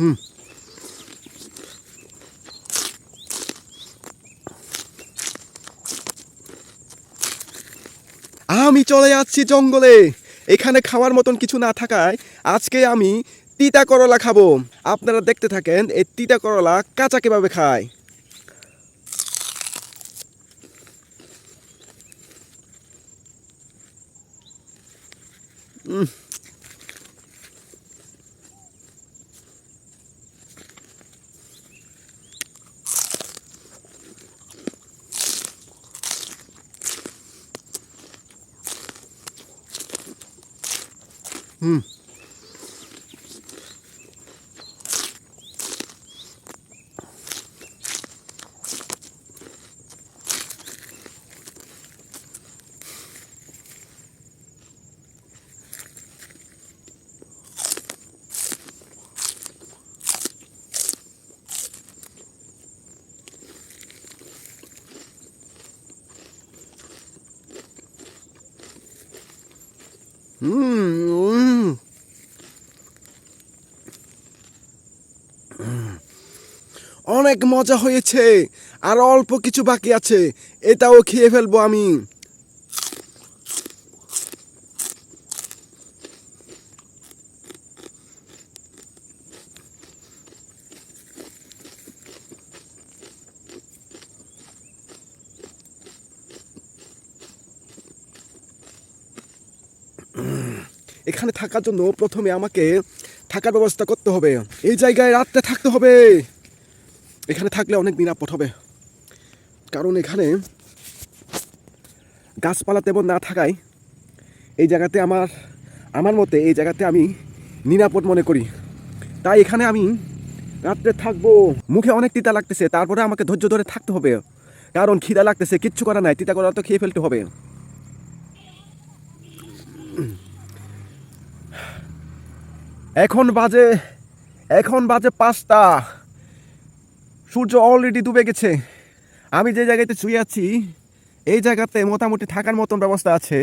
হুম। আমি চলে যাচ্ছি জঙ্গলে। এখানে খাওয়ার মতন কিছু না থাকায় আজকে আমি তিতা করলা খাব। আপনারা দেখতে থাকেন এই তিতা করলা কাঁচা কীভাবে খায়। উম। হুম হুম অনেক মজা হয়েছে। আর অল্প কিছু বাকি আছে। এটাও খেয়ে ফেলব আমি। এখানে থাকার জন্য প্রথমে আমাকে থাকার ব্যবস্থা করতে হবে। এই জায়গায় রাত্রে থাকতে হবে। এখানে থাকলে অনেক নিরাপদ হবে। কারণ এখানে গাছপালা তেমন না থাকায় এই জায়গাতে আমার আমার মতে এই জায়গাতে আমি নিরাপদ মনে করি। তাই এখানে আমি রাত্রে থাকব। মুখে অনেক তিতা লাগতেছে, তারপরে আমাকে ধৈর্য ধরে থাকতে হবে। কারণ খিদা লাগতেছে, কিচ্ছু করা নাই, তিতা করা তো খেয়ে ফেলতে হবে। এখন বাজে এখন বাজে পাঁচটা। সূর্য অলরেডি ডুবে গেছে। আমি যে জায়গাতে শুয়ে আছি, এই জায়গাতে মোটামুটি থাকার মতন ব্যবস্থা আছে।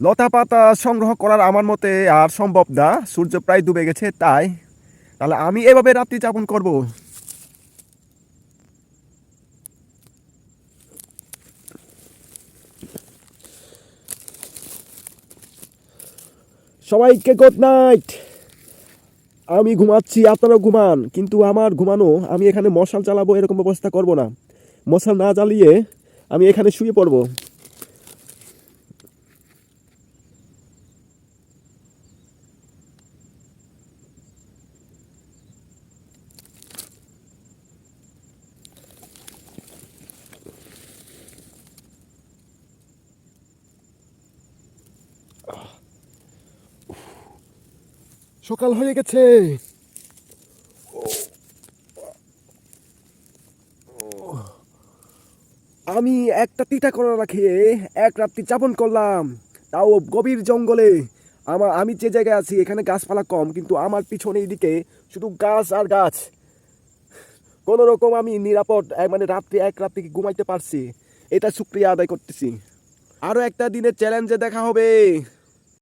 লতা পাতা সংগ্রহ করার আমার মতে আর সম্ভব না, সূর্য প্রায় ডুবে গেছে, তাই। তাহলে আমি এভাবে রাত্রি যাপন করব। সবাইকে গুড নাইট আমি ঘুমাচ্ছি, আপনারাও ঘুমান। কিন্তু আমার ঘুমানো, আমি এখানে মশাল চালাবো এরকম ব্যবস্থা করব না। মশাল না জ্বালিয়ে আমি এখানে শুয়ে পড়ব। সকাল হয়ে গেছে। আমি একটা তিতা করলা খেয়ে এক রাত্রি যাপন করলাম। তাও গভীর জঙ্গলে। আমার আমি যে জায়গায় আছি, এখানে গাছপালা কম, কিন্তু আমার পিছনে দিকে শুধু গাছ আর গাছ। কোনো রকম আমি নিরাপদ মানে রাত্রি এক রাত্রি ঘুমাইতে পারছি? এটা শুক্রিয়া আদায় করতেছি। আরও একটা দিনের চ্যালেঞ্জে দেখা হবে।